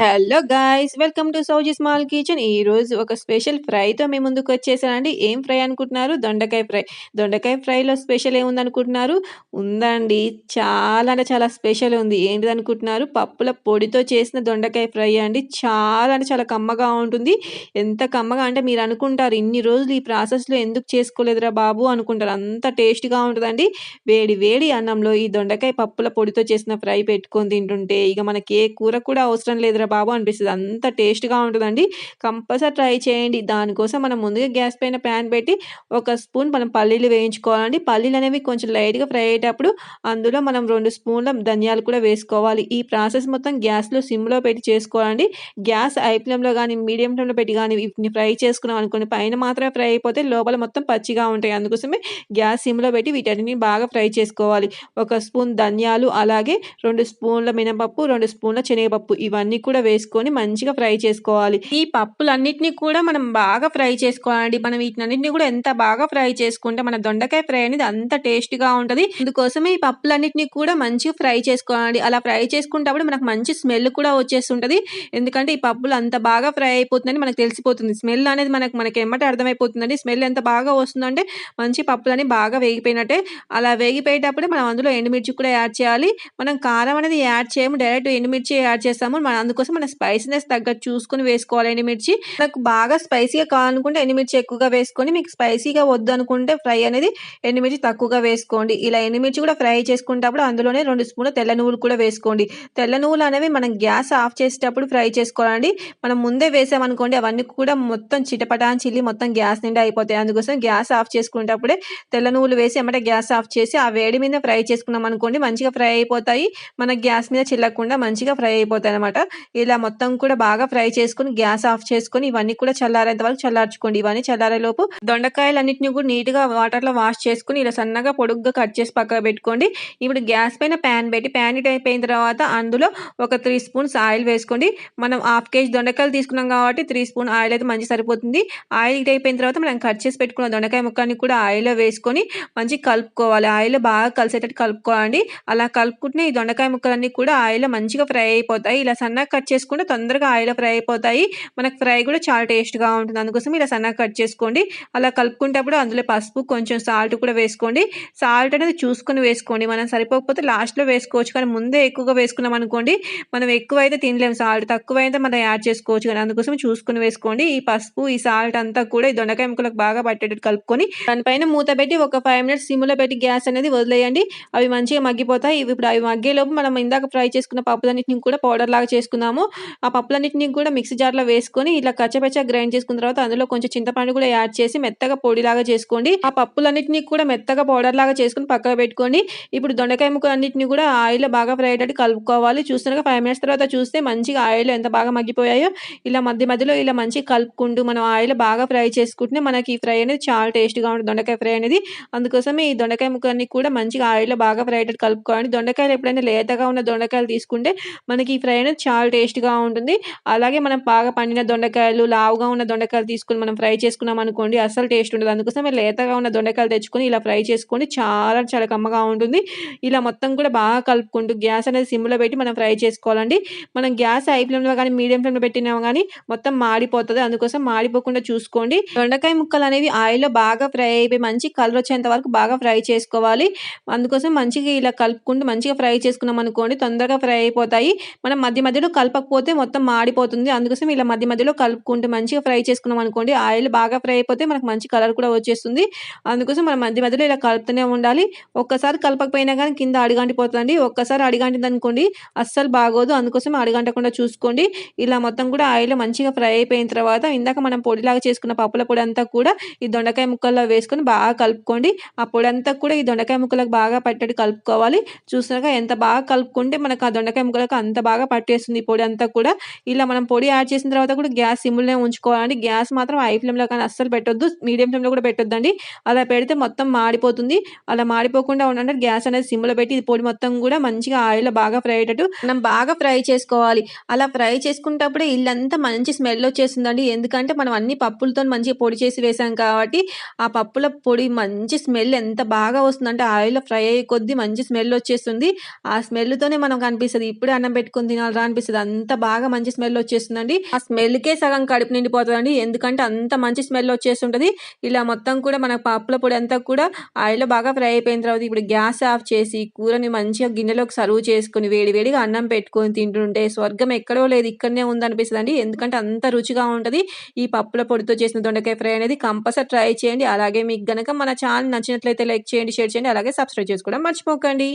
Hello guys welcome to Sowji small kitchen. ఈ రోజు ఒక స్పెషల్ ఫ్రైతో మీ ముందుకు వచ్చేసానండి. ఏం ఫ్రై అనుకుంటున్నారు? దొండకాయ ఫ్రై. దొండకాయ ఫ్రైలో స్పెషల్ ఏముంది అనుకుంటున్నారు ఉందండి. చాలా అంటే చాలా స్పెషల్ ఉంది. ఏంటిది అనుకుంటున్నారు పప్పుల పొడితో చేసిన దొండకాయ ఫ్రై అండి. చాలా అంటే చాలా కమ్మగా ఉంటుంది. ఎంత కమ్మగా అంటే మీరు అనుకుంటారు ఇన్ని రోజులు ఈ ప్రాసెస్లో ఎందుకు చేసుకోలేదురా బాబు అనుకుంటారు. అంత టేస్ట్గా ఉంటుందండి. వేడి వేడి అన్నంలో ఈ దొండకాయ పప్పుల పొడితో చేసిన ఫ్రై పెట్టుకొని తింటుంటే ఇక మనకి ఏ కూర కూడా అవసరం లేదురా బాబు అనిపిస్తుంది. అంత టేస్ట్గా ఉంటుందండి. కంపల్సరీ ట్రై చేయండి. దానికోసం మనం ముందుగా గ్యాస్ పైన ప్యాన్ పెట్టి ఒక స్పూన్ మనం పల్లీలు వేయించుకోవాలండి. పల్లీలు అనేవి కొంచెం లైట్గా ఫ్రై అయ్యేటప్పుడు అందులో మనం రెండు స్పూన్ల ధనియాలు కూడా వేసుకోవాలి. ఈ ప్రాసెస్ మొత్తం గ్యాస్లో సిమ్లో పెట్టి చేసుకోవాలండి. గ్యాస్ ఐ ఫ్లేమ్లో కానీ మీడియం ఫ్లేమ్లో పెట్టి కానీ వీటిని ఫ్రై చేసుకున్నాం అనుకోండి పైన మాత్రమే ఫ్రై అయిపోతే లోపల మొత్తం పచ్చిగా ఉంటాయి. అందుకోసమే గ్యాస్ సిమ్లో పెట్టి వీటన్నిటిని బాగా ఫ్రై చేసుకోవాలి. ఒక స్పూన్ ధనియాలు అలాగే రెండు స్పూన్ల మినపప్పు రెండు స్పూన్ల శనగపప్పు ఇవన్నీ కూడా కూడా వేసుకొని మంచిగా ఫ్రై చేసుకోవాలి. ఈ పప్పులన్నిటిని కూడా మనం బాగా ఫ్రై చేసుకోవాలండి. మనం వీటినన్నిటిని కూడా ఎంత బాగా ఫ్రై చేసుకుంటే మన దొండకాయ ఫ్రై అనేది అంత టేస్ట్గా ఉంటుంది. అందుకోసమే ఈ పప్పులన్నిటిని కూడా మంచిగా ఫ్రై చేసుకోవాలండి. అలా ఫ్రై చేసుకుంటప్పుడు మనకు మంచి స్మెల్ కూడా వచ్చేస్తుంటది. ఎందుకంటే ఈ పప్పులు అంత బాగా ఫ్రై అయిపోతుందని మనకు తెలిసిపోతుంది. స్మెల్ అనేది మనకు మనకి ఎమ్మటి అర్థమైపోతుందండి. స్మెల్ ఎంత బాగా వస్తుందంటే మంచి పప్పులని బాగా వేగిపోయినట్టే. అలా వేగిపోయేటప్పుడు మనం అందులో ఎండుమిర్చి కూడా యాడ్ చేయాలి. మనం కారం అనేది యాడ్ చేయము. డైరెక్ట్ ఎండుమిర్చి యాడ్ చేస్తాము. మన అందుకోసం కోసం మన స్పైసీనెస్ తగ్గట్టు చూసుకొని వేసుకోవాలి ఎండుమిర్చి. నాకు బాగా స్పైసీగా కావాలనుకుంటే ఎండుమిర్చి ఎక్కువగా వేసుకొని మీకు స్పైసీగా వద్దు అనుకుంటే ఫ్రై అనేది ఎండుమిర్చి తక్కువగా వేసుకోండి. ఇలా ఎండుమిర్చి కూడా ఫ్రై చేసుకునేటప్పుడు అందులోనే రెండు స్పూన్ల తెల్ల నువ్వులు కూడా వేసుకోండి. తెల్ల నువ్వులు అనేవి మనం గ్యాస్ ఆఫ్ చేసేటప్పుడు ఫ్రై చేసుకోవాలండి. మనం ముందే వేసామనుకోండి అవన్నీ కూడా మొత్తం చిటపటాన్ చిల్లి మొత్తం గ్యాస్ నిండా అయిపోతాయి. అందుకోసం గ్యాస్ ఆఫ్ చేసుకునేటప్పుడే తెల్ల నువ్వులు వేసి ఏమంటే గ్యాస్ ఆఫ్ చేసి ఆ వేడి మీద ఫ్రై చేసుకున్నాం అనుకోండి మంచిగా ఫ్రై అయిపోతాయి. మన గ్యాస్ మీద చిల్లకుండా మంచిగా ఫ్రై అయిపోతాయి అనమాట ఇలా మొత్తం కూడా బాగా ఫ్రై చేసుకుని గ్యాస్ ఆఫ్ చేసుకుని ఇవన్నీ కూడా చల్లారేంత వరకు చల్లార్చుకోండి. ఇవన్నీ చల్లారేలోపు దొండకాయలన్నింటినీ కూడా నీట్గా వాటర్లో వాష్ చేసుకుని ఇలా సన్నగా పొడుగ్గా కట్ చేసి పక్కన పెట్టుకోండి. ఇప్పుడు గ్యాస్ పైన ప్యాన్ పెట్టి ప్యాన్ హీట్ అయిపోయిన తర్వాత అందులో ఒక త్రీ స్పూన్స్ ఆయిల్ వేసుకోండి. మనం హాఫ్ కేజీ దొండకాయలు తీసుకున్నాం కాబట్టి త్రీ స్పూన్ ఆయిల్ అయితే మంచి సరిపోతుంది. ఆయిల్ హీట్ అయిపోయిన తర్వాత మనం కట్ చేసి పెట్టుకున్న దొండకాయ ముక్కని కూడా ఆయిల్లో వేసుకొని మంచిగా కలుపుకోవాలి. ఆయిల్ బాగా కలిసేటట్టు కలుపుకోవాలి అలా కలుపుకుంటే ఈ దొండకాయ ముక్కలన్నీ కూడా ఆయిల్లో మంచిగా ఫ్రై అయిపోతాయి. ఇలా సన్నగా కట్ చేసుకుంటే తొందరగా ఆయిల్ ఫ్రై అయిపోతాయి. మనకు ఫ్రై కూడా చాలా టేస్ట్గా ఉంటుంది. అందుకోసం ఇలా సన్నగా కట్ చేసుకోండి. అలా కలుపుకుంటప్పుడు అందులో పసుపు కొంచెం సాల్ట్ కూడా వేసుకోండి. సాల్ట్ అనేది చూసుకొని వేసుకోండి. మనం సరిపోకపోతే లాస్ట్లో వేసుకోవచ్చు. కానీ ముందే ఎక్కువగా వేసుకున్నాం అనుకోండి మనం ఎక్కువ అయితే తినలేము సాల్ట్ తక్కువ అయితే మనం యాడ్ చేసుకోవచ్చు కానీ అందుకోసం చూసుకుని వేసుకోండి. ఈ పసుపు ఈ సాల్ట్ అంతా కూడా ఈ దొండకాయ ముక్కలకు బాగా పట్టేటట్టు కలుపుకొని దానిపైన మూత పెట్టి ఒక ఫైవ్ మినిట్స్ సిమ్లో పెట్టి గ్యాస్ అనేది వదిలేయండి. అవి మంచిగా మగ్గిపోతాయి. ఇప్పుడు అవి మగ్గేలోపు మనం ఇందాక ఫ్రై చేసుకున్న పప్పులన్నింటిని కూడా పౌడర్ లాగా చేసుకుందాము ఆ పప్పులన్నింటినీ కూడా మిక్సీ జార్లో వేసుకొని ఇలా కచ్చపచ్చ గ్రైండ్ చేసుకున్న తర్వాత అందులో కొంచెం చింతపండు కూడా యాడ్ చేసి మెత్తగా పొడిలాగా చేసుకోండి. ఆ పప్పులన్నింటినీ కూడా మెత్తగా పౌడర్ లాగా చేసుకుని పక్కన పెట్టుకోండి ఇప్పుడు దొండకాయ ముక్క అన్నింటినీ కూడా ఆయిల్ బాగా ఫ్రై అయ్యేటట్టు కలుపుకోవాలి. చూస్తున్నాక ఫైవ్ మినిట్స్ తర్వాత చూస్తే మంచిగా ఆయిల్ ఎంత బాగా మగ్గిపోయాయో ఇలా మధ్య మధ్యలో ఇలా మంచిగా కలుపుకుంటూ మనం ఆయిల్ బాగా ఫ్రై చేసుకుంటే మనకి ఈ ఫ్రై అనేది చాలా టేస్ట్గా ఉంటుంది. దొండకాయ ఫ్రై అనేది అందుకోసమే ఈ దొండకాయ ముక్కలన్నీ కూడా మంచిగా ఆయిల్ బాగా ఫ్రై అయ్యేటట్టు కలుపుకోవాలి. దొండకాయలు ఎప్పుడైనా లేతగా ఉన్న దొండకాయలు తీసుకుంటే మనకి ఈ ఫ్రై అనేది చాలా టేస్ట్గా ఉంటుంది. అలాగే మనం బాగా పండిన దొండకాయలు లావుగా ఉన్న దొండకాయలు తీసుకొని మనం ఫ్రై చేసుకున్నాం అనుకోండి అసలు టేస్ట్ ఉండదు. అందుకోసం లేతగా ఉన్న దొండకాయలు తెచ్చుకొని ఇలా ఫ్రై చేసుకొని చాలా చాలా కమ్మగా ఉంటుంది. ఇలా మొత్తం కూడా బాగా కలుపుకుంటూ గ్యాస్ అనేది సిమ్లో పెట్టి మనం ఫ్రై చేసుకోవాలండి. మనం గ్యాస్ హై ఫ్లేమ్లో కానీ మీడియం ఫ్లేమ్లో పెట్టినా కానీ మొత్తం మాడిపోతుంది. అందుకోసం మాడిపోకుండా చూసుకోండి. దొండకాయ ముక్కలు అనేవి ఆయిల్లో బాగా ఫ్రై అయిపోయి మంచి కలర్ వచ్చేంత వరకు బాగా ఫ్రై చేసుకోవాలి. అందుకోసం మంచిగా ఇలా కలుపుకుంటూ మంచిగా ఫ్రై చేసుకున్నాం అనుకోండి తొందరగా ఫ్రై అయిపోతాయి. మనం మధ్య మధ్యలో కలపకపోతే మొత్తం మాడిపోతుంది. అందుకోసం ఇలా మధ్య మధ్యలో కలుపుకుంటూ మంచిగా ఫ్రై చేసుకున్నాం అనుకోండి ఆయిల్ బాగా ఫ్రై అయిపోతే మనకు మంచి కలర్ కూడా వచ్చేస్తుంది. అందుకోసం మనం మధ్య మధ్యలో ఇలా కలుపుతూనే ఉండాలి. ఒక్కసారి కలపకపోయినా కానీ కింద అడిగంటిపోతుంది ఒక్కసారి అడిగంటింది అనుకోండి అస్సలు బాగోదు. అందుకోసం అడిగంటకుండా చూసుకోండి. ఇలా మొత్తం కూడా ఆయిల్ మంచిగా ఫ్రై అయిపోయిన తర్వాత ఇందాక మనం పొడిలాగా చేసుకున్న పప్పుల పొడి అంతా కూడా ఈ దొండకాయ ముక్కల్లో వేసుకొని బాగా కలుపుకోండి. ఆ పొడి అంతా కూడా ఈ దొండకాయ ముక్కలకు బాగా పట్టేట్టు కలుపుకోవాలి. చూసినాక ఎంత బాగా కలుపుకుంటే మనకు ఆ దొండకాయ ముక్కలకు అంత బాగా పట్టేస్తుంది ఈ పొడి అంతా కూడా ఇలా మనం పొడి యాడ్ చేసిన తర్వాత కూడా గ్యాస్ సిమ్లోనే ఉంచుకోవాలండి. గ్యాస్ మాత్రం హై ఫ్లేమ్లో కానీ అస్సలు పెట్టొద్దు. మీడియం ఫ్లేమ్లో కూడా పెట్టొద్దండి. అలా పెడితే మొత్తం మాడిపోతుంది. అలా మాడిపోకుండా ఉండండి. గ్యాస్ అనేది సిమ్లో పెట్టి ఇది పొడి మొత్తం కూడా మంచిగా ఆయిల్లో బాగా ఫ్రై అయ్యేటట్టు మనం బాగా ఫ్రై చేసుకోవాలి. అలా ఫ్రై చేసుకునేటప్పుడే ఇల్లంతా మంచి స్మెల్ వచ్చేస్తుందండి. ఎందుకంటే మనం అన్ని పప్పులతో మంచిగా పొడి చేసి వేసాం కాబట్టి ఆ పప్పుల పొడి మంచి స్మెల్ ఎంత బాగా వస్తుందంటే ఆయిల్లో ఫ్రై అయ్యే కొద్దీ మంచి స్మెల్ వచ్చేస్తుంది. ఆ స్మెల్తోనే మనకు అనిపిస్తుంది ఇప్పుడే అన్నం పెట్టుకుని తినాలరా అనిపిస్తుంది. అంత బాగా మంచి స్మెల్ వచ్చేస్తుందండి. ఆ స్మెల్కే సగం కడుపు నిండిపోతుందండి. ఎందుకంటే అంత మంచి స్మెల్ వచ్చేస్తుంటది. ఇలా మొత్తం కూడా మన పప్పుల పొడి అంతా కూడా ఆయిల్లో బాగా ఫ్రై అయిపోయిన తర్వాత ఇప్పుడు గ్యాస్ ఆఫ్ చేసి కూరని మంచిగా గిన్నెలోకి సర్వ్ చేసుకుని వేడి వేడిగా అన్నం పెట్టుకొని తింటుంటే స్వర్గం ఎక్కడో లేదు ఇక్కడనే ఉందనిపిస్తుంది అండి ఎందుకంటే అంత రుచిగా ఉంటుంది. ఈ పప్పుల పొడితో చేసిన దొండకాయ ఫ్రై అనేది కంపల్సరీ ట్రై చేయండి. అలాగే మీకు గనక మన ఛానల్ నచ్చినట్లయితే లైక్ చేయండి షేర్ చేయండి. అలాగే సబ్స్క్రైబ్ చేసుకోవడం మర్చిపోకండి.